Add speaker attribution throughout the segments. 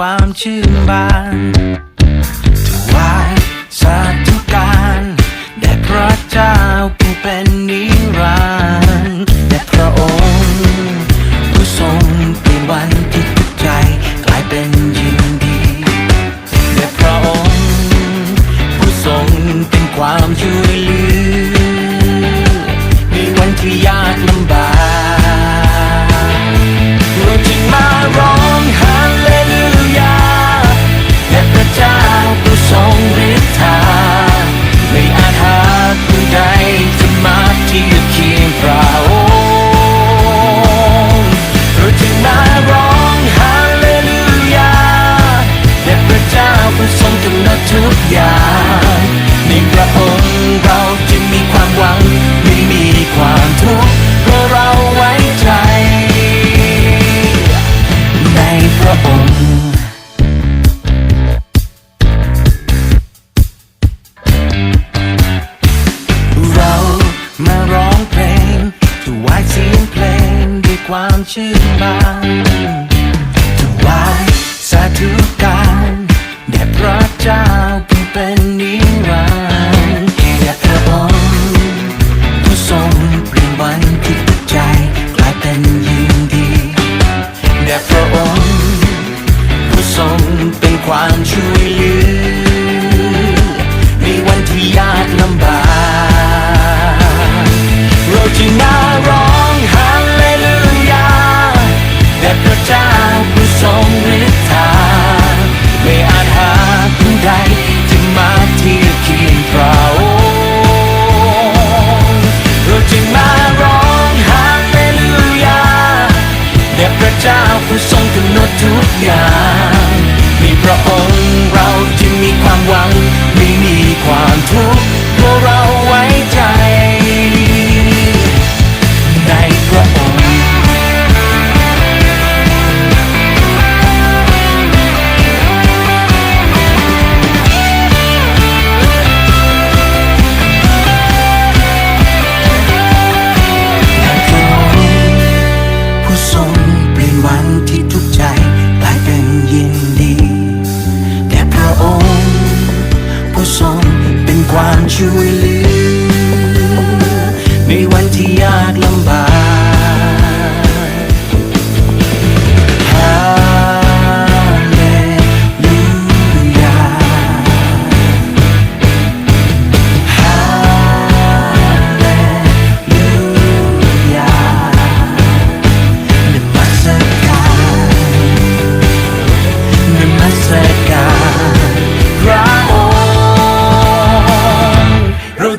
Speaker 1: ความชื่นบานถวายสาธุการแด่พระเจ้าผู้เป็นนิรันดร์แด่พระองค์ ผู้ทรงเป็นวันที่ทุกใจกลายเป็นยินดีแด่พระองค์ ผู้ทรงเป็นความช่วยเหลือในวันที่ยากลำ ทรงกำหนดทุกอย่างในพระองค์เราจึงมีความหวังไม่มีความทุกข์เพราะเราไว้ใจ ในพระองค์ความชื่นบาน 关注于 you will leave.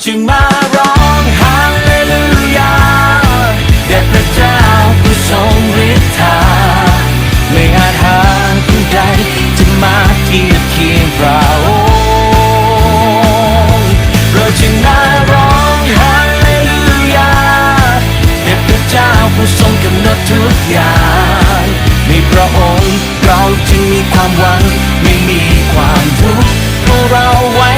Speaker 1: จึงมาร้องฮาเลลูยาแด่พระเจ้าผู้ทรงฤทธาไม่อาจหาผู้ใดจะมาเทียบเคียงพระองค์เราจึงมาร้องฮาเลลูยาแด่พระเจ้าผู้ทรงกำหนดทุกอย่างในพระองค์เราจึงมีความหวังไม่มีความทุกข์เพราะเราไว้